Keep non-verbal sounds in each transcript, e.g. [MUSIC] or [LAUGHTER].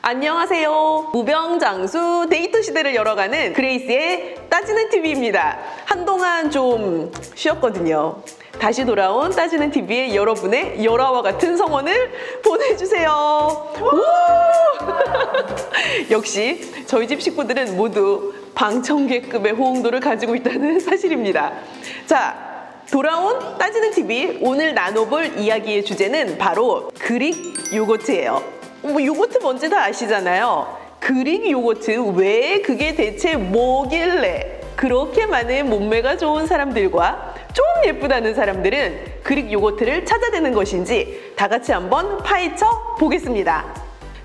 안녕하세요. 무병장수 데이터 시대를 열어가는 그레이스의 따지는 TV입니다. 한동안 좀 쉬었거든요. 다시 돌아온 따지는 TV에 여러분의 열화와 같은 성원을 보내주세요. 우! [LAUGHS] 역시 저희 집 식구들은 모두 방청객급의 호응도를 가지고 있다는 사실입니다. 자, 돌아온 따지는 TV 오늘 나눠볼 이야기의 주제는 바로 그릭 요거트예요. 뭐 요거트 뭔지 다 아시잖아요. 그릭 요거트 왜 그게 대체 뭐길래 그렇게 많은 몸매가 좋은 사람들과 좀 예쁘다는 사람들은 그릭 요거트를 찾아대는 것인지 다 같이 한번 파헤쳐 보겠습니다.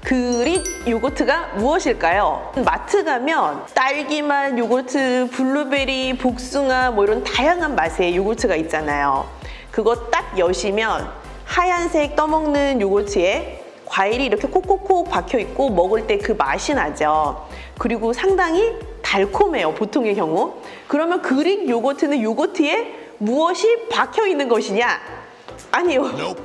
그릭 요거트가 무엇일까요? 마트 가면 딸기맛 요거트, 블루베리, 복숭아 뭐 이런 다양한 맛의 요거트가 있잖아요. 그거 딱 여시면 하얀색 떠먹는 요거트에 과일이 이렇게 콕콕콕 박혀 있고 먹을 때 그 맛이 나죠. 그리고 상당히 달콤해요. 보통의 경우. 그러면 그릭 요거트는 요거트에 무엇이 박혀 있는 것이냐? 아니요.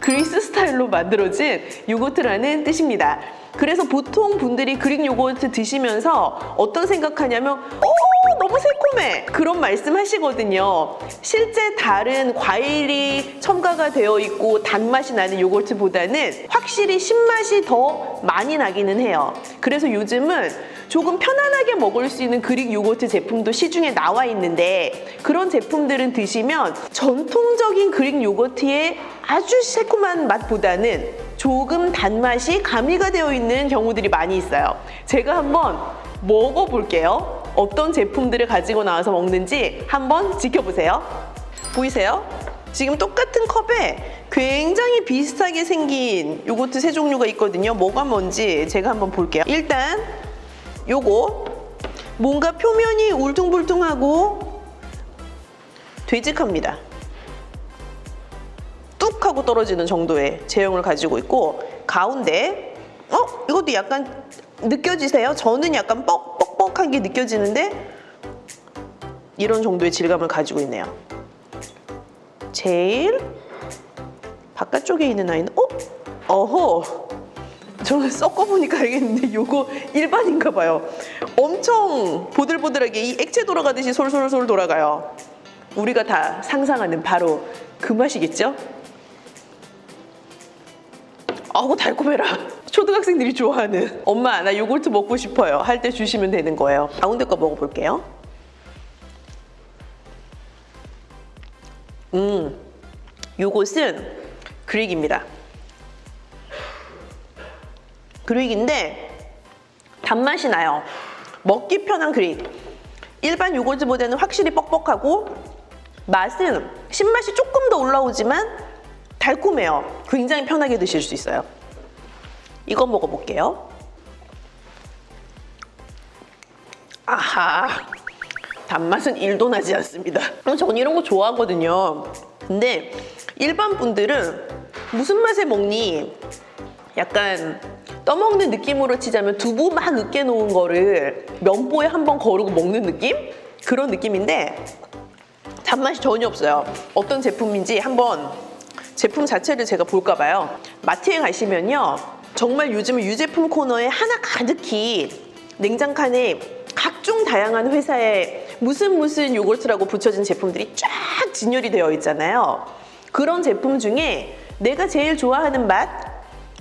그리스 스타일로 만들어진 요거트라는 뜻입니다. 그래서 보통 분들이 그릭 요거트 드시면서 어떤 생각하냐면 어 너무 새콤해 그런 말씀 하시거든요. 실제 다른 과일이 첨가가 되어 있고 단맛이 나는 요거트보다는 확실히 신맛이 더 많이 나기는 해요. 그래서 요즘은 조금 편안하게 먹을 수 있는 그릭 요거트 제품도 시중에 나와 있는데 그런 제품들은 드시면 전통적인 그릭 요거트의 아주 새콤한 맛보다는 조금 단맛이 가미가 되어 있는 경우들이 많이 있어요. 제가 한번 먹어볼게요. 어떤 제품들을 가지고 나와서 먹는지 한번 지켜보세요. 보이세요? 지금 똑같은 컵에 굉장히 비슷하게 생긴 요거트 세 종류가 있거든요. 뭐가 뭔지 제가 한번 볼게요. 일단 요거 뭔가 표면이 울퉁불퉁하고 되직합니다. 뚝 하고 떨어지는 정도의 제형을 가지고 있고 가운데 어? 이것도 약간 느껴지세요? 저는 약간 뻑, 뻑뻑한 게 느껴지는데 이런 정도의 질감을 가지고 있네요. 제일 바깥쪽에 있는 아이는 어? 어허 저는 섞어보니까 알겠는데 요거 일반인가 봐요. 엄청 보들보들하게 이 액체 돌아가듯이 솔솔솔 돌아가요. 우리가 다 상상하는 바로 그 맛이겠죠? 아우 달콤해라. 초등학생들이 좋아하는 엄마 나 요거트 먹고 싶어요 할 때 주시면 되는 거예요. 가운데 거 먹어볼게요. 음, 요것은 그릭입니다. 그릭인데 단맛이 나요. 먹기 편한 그릭. 일반 요거트보다는 확실히 뻑뻑하고 맛은 신맛이 조금 더 올라오지만 달콤해요. 굉장히 편하게 드실 수 있어요. 이거 먹어볼게요. 아하. 단맛은 1도 나지 않습니다. 전 이런 거 좋아하거든요. 근데 일반 분들은 무슨 맛에 먹니? 약간 떠먹는 느낌으로 치자면 두부 막 으깨 놓은 거를 면보에 한 번 거르고 먹는 느낌? 그런 느낌인데 단맛이 전혀 없어요. 어떤 제품인지 한번 제품 자체를 제가 볼까 봐요. 마트에 가시면요. 정말 요즘은 유제품 코너에 하나 가득히 냉장 칸에 각종 다양한 회사의 무슨 무슨 요거트라고 붙여진 제품들이 쫙 진열이 되어 있잖아요. 그런 제품 중에 내가 제일 좋아하는 맛,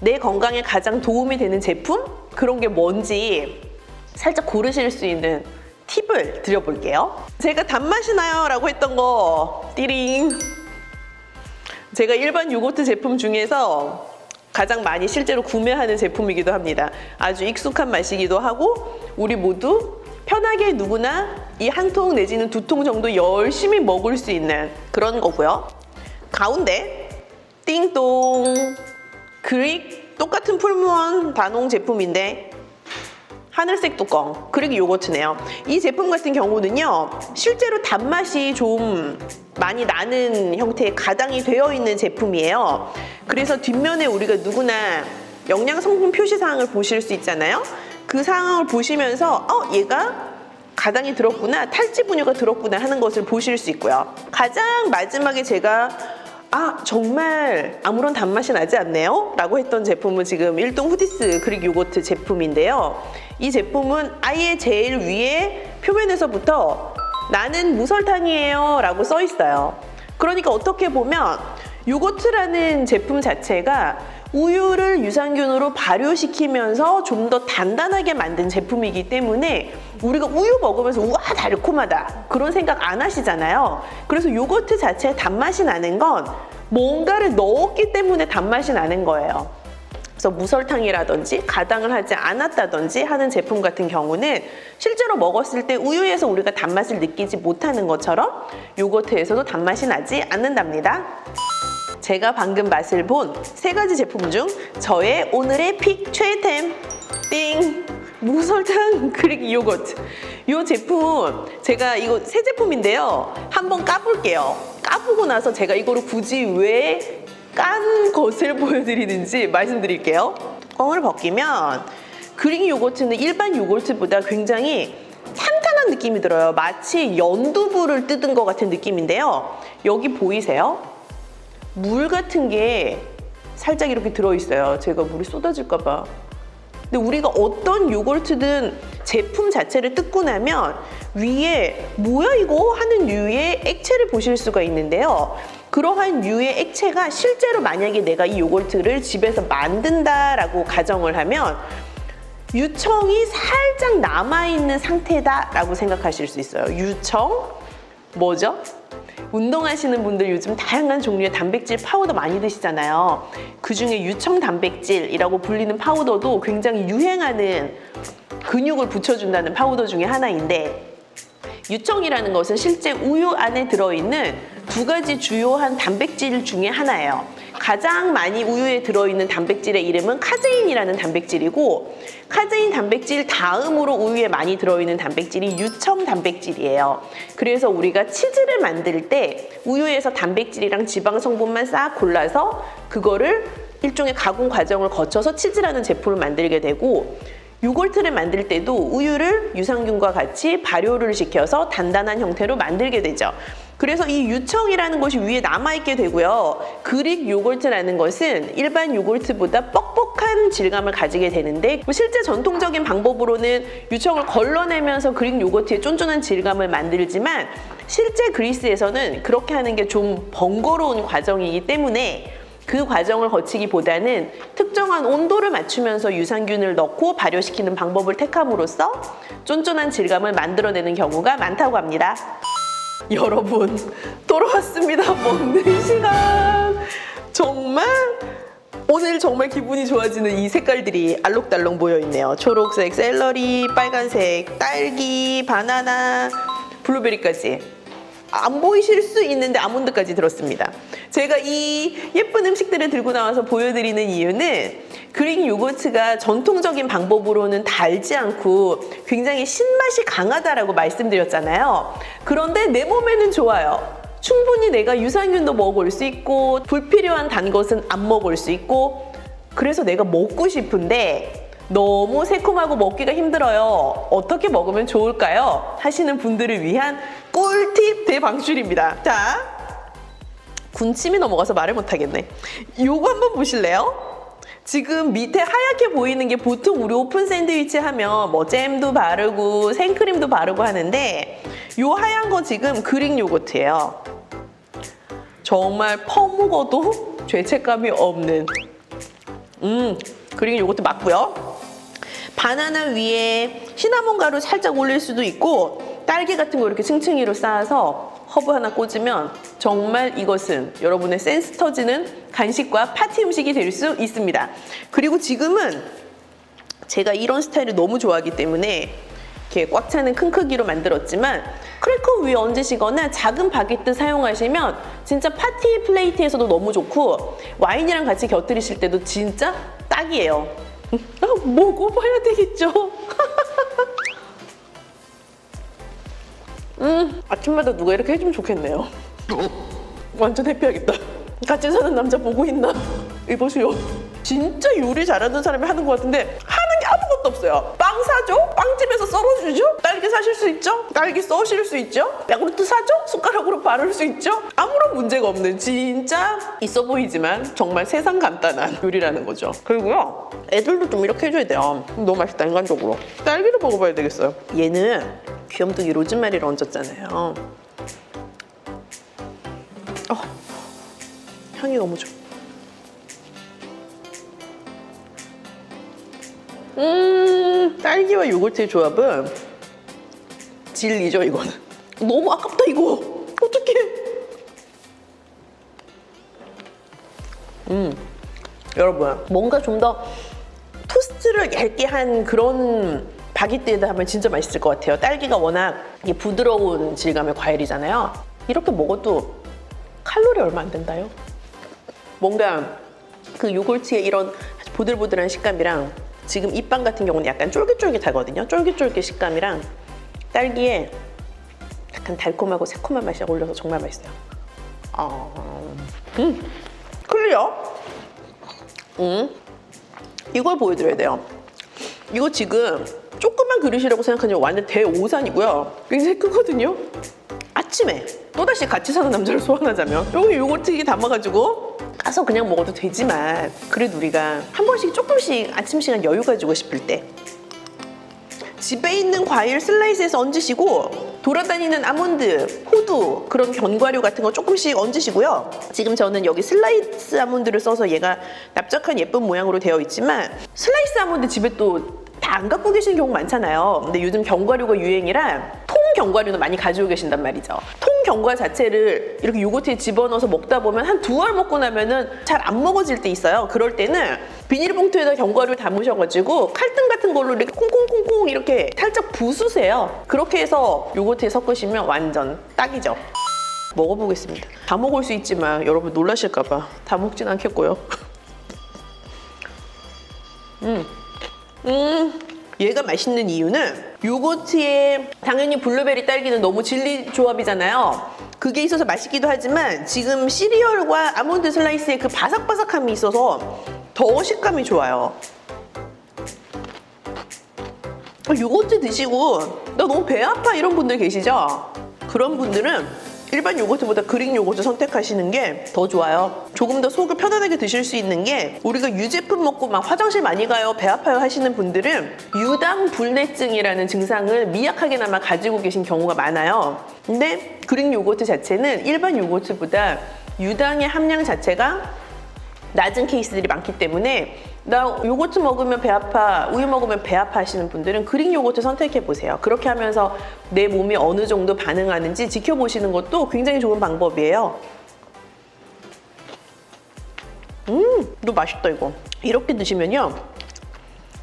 내 건강에 가장 도움이 되는 제품? 그런 게 뭔지 살짝 고르실 수 있는 팁을 드려볼게요. 제가 단맛이 나요 라고 했던 거, 띠링. 제가 일반 요거트 제품 중에서 가장 많이 실제로 구매하는 제품이기도 합니다. 아주 익숙한 맛이기도 하고 우리 모두 편하게 누구나 이 한 통 내지는 두 통 정도 열심히 먹을 수 있는 그런 거고요. 가운데 띵동 그릭 똑같은 풀무원 반홍 제품인데 하늘색 뚜껑 그리고 요거트네요. 이 제품 같은 경우는요 실제로 단맛이 좀 많이 나는 형태의 가당이 되어 있는 제품이에요. 그래서 뒷면에 우리가 누구나 영양 성분 표시 사항을 보실 수 있잖아요. 그 사항을 보시면서 어 얘가 가당이 들었구나 탈지 분유가 들었구나 하는 것을 보실 수 있고요. 가장 마지막에 제가 아 정말 아무런 단맛이 나지 않네요? 라고 했던 제품은 지금 일동 후디스 그릭 요거트 제품인데요. 이 제품은 아예 제일 위에 표면에서부터 나는 무설탕이에요 라고 써 있어요. 그러니까 어떻게 보면 요거트라는 제품 자체가 우유를 유산균으로 발효시키면서 좀 더 단단하게 만든 제품이기 때문에 우리가 우유 먹으면서 우와 달콤하다 그런 생각 안 하시잖아요. 그래서 요거트 자체에 단맛이 나는 건 뭔가를 넣었기 때문에 단맛이 나는 거예요. 그래서 무설탕이라든지 가당을 하지 않았다든지 하는 제품 같은 경우는 실제로 먹었을 때 우유에서 우리가 단맛을 느끼지 못하는 것처럼 요거트에서도 단맛이 나지 않는답니다. 제가 방금 맛을 본 세 가지 제품 중 저의 오늘의 픽 최애템. 띵. 무설탕 [LAUGHS] 그릭 요거트. 이 제품 제가 이거 새 제품인데요. 한번 까볼게요. 까보고 나서 제가 이거를 굳이 왜 깐 것을 [LAUGHS] 보여드리는지 말씀드릴게요. 뚜껑을 벗기면 그릭 요거트는 일반 요거트보다 굉장히 탄탄한 느낌이 들어요. 마치 연두부를 뜯은 것 같은 느낌인데요. 여기 보이세요? 물 같은 게 살짝 이렇게 들어있어요. 제가 물이 쏟아질까봐. 근데 우리가 어떤 요거트든 제품 자체를 뜯고 나면 위에 뭐야 이거 하는 류의 액체를 보실 수가 있는데요. 그러한 류의 액체가 실제로 만약에 내가 이 요거트를 집에서 만든다라고 가정을 하면 유청이 살짝 남아있는 상태다라고 생각하실 수 있어요. 유청? 뭐죠? 운동하시는 분들 요즘 다양한 종류의 단백질 파우더 많이 드시잖아요. 그 중에 유청 단백질이라고 불리는 파우더도 굉장히 유행하는 근육을 붙여준다는 파우더 중에 하나인데 유청이라는 것은 실제 우유 안에 들어있는 두 가지 주요한 단백질 중에 하나예요. 가장 많이 우유에 들어있는 단백질의 이름은 카제인이라는 단백질이고 카제인 단백질 다음으로 우유에 많이 들어있는 단백질이 유청 단백질이에요. 그래서 우리가 치즈를 만들 때 우유에서 단백질이랑 지방 성분만 싹 골라서 그거를 일종의 가공 과정을 거쳐서 치즈라는 제품을 만들게 되고 요거트를 만들 때도 우유를 유산균과 같이 발효를 시켜서 단단한 형태로 만들게 되죠. 그래서 이 유청이라는 것이 위에 남아있게 되고요. 그릭 요거트라는 것은 일반 요거트보다 뻑뻑한 질감을 가지게 되는데 뭐 실제 전통적인 방법으로는 유청을 걸러내면서 그릭 요거트의 쫀쫀한 질감을 만들지만 실제 그리스에서는 그렇게 하는 게 좀 번거로운 과정이기 때문에 그 과정을 거치기보다는 특정한 온도를 맞추면서 유산균을 넣고 발효시키는 방법을 택함으로써 쫀쫀한 질감을 만들어내는 경우가 많다고 합니다. 여러분, 돌아왔습니다. 먹는 시간. 정말 오늘 정말 기분이 좋아지는 이 색깔들이 알록달록 모여 있네요. 초록색 샐러리, 빨간색 딸기, 바나나, 블루베리까지. 안 보이실 수 있는데 아몬드까지 들었습니다. 제가 이 예쁜 음식들을 들고 나와서 보여드리는 이유는 그릭 요거트가 전통적인 방법으로는 달지 않고 굉장히 신맛이 강하다라고 말씀드렸잖아요. 그런데 내 몸에는 좋아요. 충분히 내가 유산균도 먹을 수 있고 불필요한 단 것은 안 먹을 수 있고 그래서 내가 먹고 싶은데 너무 새콤하고 먹기가 힘들어요. 어떻게 먹으면 좋을까요? 하시는 분들을 위한 꿀팁 대방출입니다. 자, 군침이 넘어가서 말을 못하겠네. 요거 한번 보실래요? 지금 밑에 하얗게 보이는 게 보통 우리 오픈 샌드위치 하면 뭐 잼도 바르고 생크림도 바르고 하는데 요 하얀 거 지금 그릭 요거트예요. 정말 퍼먹어도 죄책감이 없는 음 그릭 요거트 맞고요. 바나나 위에 시나몬 가루 살짝 올릴 수도 있고 딸기 같은 거 이렇게 층층이로 쌓아서 허브 하나 꽂으면 정말 이것은 여러분의 센스 터지는 간식과 파티 음식이 될 수 있습니다. 그리고 지금은 제가 이런 스타일을 너무 좋아하기 때문에 이렇게 꽉 차는 큰 크기로 만들었지만 크래커 위에 얹으시거나 작은 바게트 사용하시면 진짜 파티 플레이트에서도 너무 좋고 와인이랑 같이 곁들이실 때도 진짜 딱이에요. [LAUGHS] 아, 먹어봐야 되겠죠. [LAUGHS] 음, 아침마다 누가 이렇게 해주면 좋겠네요. 완전 해피하겠다. 같이 사는 남자 보고 있나? 이보시오. 진짜 요리 잘하는 사람이 하는 것 같은데 없어요. 빵 사죠? 빵집에서 썰어주죠? 딸기 사실 수 있죠? 딸기 써실 수 있죠? 야구르트 사죠? 숟가락으로 바를 수 있죠? 아무런 문제가 없는 진짜 있어 보이지만 정말 세상 간단한 요리라는 거죠. 그리고요, 애들도 좀 이렇게 해줘야 돼요. 너무 맛있다, 인간적으로. 딸기를 먹어봐야 되겠어요. 얘는 귀염둥이 로즈마리를 얹었잖아요. 어, 향이 너무 좋아. 음, 딸기와 요거트의 조합은 진리죠, 이거는. 너무 아깝다, 이거. 어떡해. 음, 여러분, 뭔가 좀 더 토스트를 얇게 한 그런 바게트에다 하면 진짜 맛있을 것 같아요. 딸기가 워낙 부드러운 질감의 과일이잖아요. 이렇게 먹어도 칼로리 얼마 안 된다요. 뭔가 그 요거트의 이런 보들보들한 식감이랑 지금 이 빵 같은 경우는 약간 쫄깃쫄깃하거든요. 쫄깃쫄깃 식감이랑 딸기에 약간 달콤하고 새콤한 맛이 어울려서 정말 맛있어요. 어... 음, 클리어. 음, 이걸 보여드려야 돼요. 이거 지금 조그만 그릇이라고 생각하면 완전 대오산이고요. 굉장히 크거든요. 아침에 또다시 같이 사는 남자를 소환하자면 여기 요거트 담아가지고 가서 그냥 먹어도 되지만 그래도 우리가 한 번씩 조금씩 아침 시간 여유 가지고 싶을 때 집에 있는 과일 슬라이스해서 얹으시고 돌아다니는 아몬드, 호두 그런 견과류 같은 거 조금씩 얹으시고요. 지금 저는 여기 슬라이스 아몬드를 써서 얘가 납작한 예쁜 모양으로 되어 있지만 슬라이스 아몬드 집에 또 다 안 갖고 계시는 경우 많잖아요. 근데 요즘 견과류가 유행이라 통 견과류는 많이 가지고 계신단 말이죠. 통 견과 자체를 이렇게 요거트에 집어넣어서 먹다 보면 한 두 알 먹고 나면은 잘 안 먹어질 때 있어요. 그럴 때는 비닐봉투에다 견과류 담으셔가지고 칼등 같은 걸로 이렇게 콩콩콩콩 이렇게 살짝 부수세요. 그렇게 해서 요거트에 섞으시면 완전 딱이죠. 먹어보겠습니다. 다 먹을 수 있지만 여러분 놀라실까봐 다 먹진 않겠고요. [LAUGHS] 음, 얘가 맛있는 이유는 요거트에 당연히 블루베리 딸기는 너무 진리 조합이잖아요. 그게 있어서 맛있기도 하지만 지금 시리얼과 아몬드 슬라이스의 그 바삭바삭함이 있어서 더 식감이 좋아요. 아, 요거트 드시고 나 너무 배 아파 이런 분들 계시죠? 그런 분들은 일반 요거트보다 그릭 요거트 선택하시는 게 더 좋아요. 조금 더 속을 편안하게 드실 수 있는 게 우리가 유제품 먹고 막 화장실 많이 가요, 배 아파요 하시는 분들은 유당 불내증이라는 증상을 미약하게나마 가지고 계신 경우가 많아요. 근데 그릭 요거트 자체는 일반 요거트보다 유당의 함량 자체가 낮은 케이스들이 많기 때문에 나 요거트 먹으면 배 아파, 우유 먹으면 배 아파 하시는 분들은 그릭 요거트 선택해 보세요. 그렇게 하면서 내 몸이 어느 정도 반응하는지 지켜보시는 것도 굉장히 좋은 방법이에요. 음, 너 맛있다 이거. 이렇게 드시면요.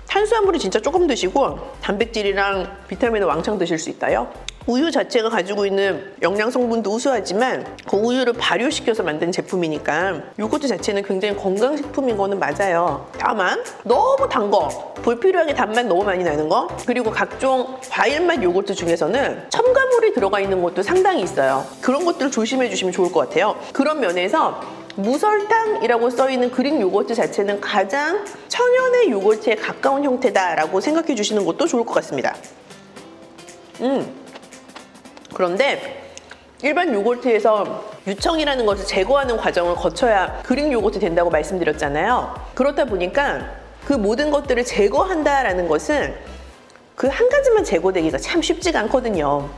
탄수화물이 진짜 조금 드시고 단백질이랑 비타민을 왕창 드실 수 있다요. 우유 자체가 가지고 있는 영양 성분도 우수하지만 그 우유를 발효시켜서 만든 제품이니까 요거트 자체는 굉장히 건강식품인 거는 맞아요. 다만 너무 단 거, 불필요하게 단맛 너무 많이 나는 거, 그리고 각종 과일맛 요거트 중에서는 첨가물이 들어가 있는 것도 상당히 있어요. 그런 것들을 조심해 주시면 좋을 것 같아요. 그런 면에서 무설탕이라고 써있는 그릭 요거트 자체는 가장 천연의 요거트에 가까운 형태다라고 생각해 주시는 것도 좋을 것 같습니다. 음. 그런데 일반 요거트에서 유청이라는 것을 제거하는 과정을 거쳐야 그릭 요거트 된다고 말씀드렸잖아요. 그렇다 보니까 그 모든 것들을 제거한다라는 것은 그 한 가지만 제거되기가 참 쉽지가 않거든요.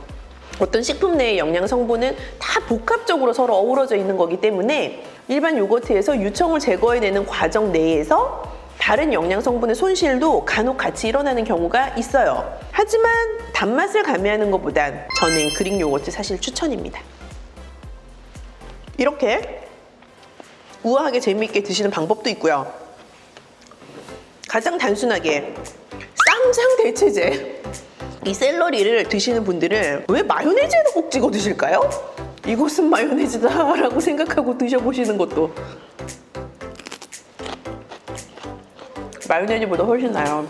어떤 식품 내의 영양 성분은 다 복합적으로 서로 어우러져 있는 거기 때문에 일반 요거트에서 유청을 제거해내는 과정 내에서 다른 영양 성분의 손실도 간혹 같이 일어나는 경우가 있어요. 하지만 단맛을 가미하는 것보단 저는 그릭 요거트 사실 추천입니다. 이렇게 우아하게 재미있게 드시는 방법도 있고요. 가장 단순하게 쌈장 대체제 이 샐러리를 드시는 분들은 왜 마요네즈에다 꼭 찍어 드실까요? 이것은 마요네즈다 라고 생각하고 드셔보시는 것도 마요네즈보다 훨씬 나요.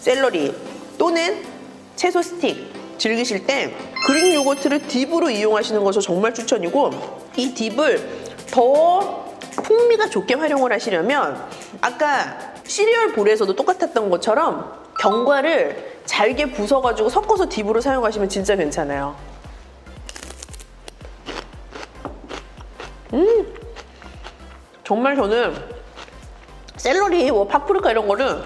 샐러리 또는 채소 스틱 즐기실 때 그릭 요거트를 딥으로 이용하시는 것을 정말 추천이고 이 딥을 더 풍미가 좋게 활용을 하시려면 아까 시리얼 볼에서도 똑같았던 것처럼 견과를 잘게 부숴가지고 섞어서 딥으로 사용하시면 진짜 괜찮아요. 음, 정말 저는 샐러리, 뭐 파프리카 이런 거는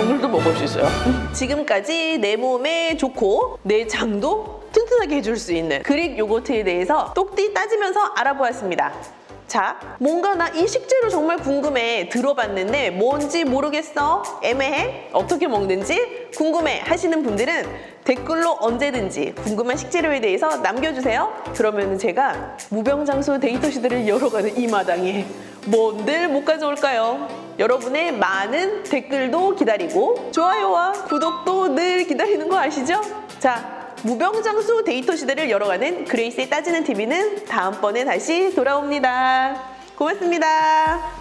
종일도 먹을 수 있어요. 지금까지 내 몸에 좋고 내 장도 튼튼하게 해줄 수 있는 그릭 요거트에 대해서 똑띠 따지면서 알아보았습니다. 자, 뭔가 나 이 식재료 정말 궁금해 들어봤는데 뭔지 모르겠어 애매해 어떻게 먹는지 궁금해 하시는 분들은 댓글로 언제든지 궁금한 식재료에 대해서 남겨주세요. 그러면 제가 무병장수 데이터 시대를 열어가는 이 마당에 뭔들 못 가져올까요? 여러분의 많은 댓글도 기다리고 좋아요와 구독도 늘 기다리는 거 아시죠? 자, 무병장수 데이터 시대를 열어가는 그레이스의 따지는 TV는 다음번에 다시 돌아옵니다. 고맙습니다.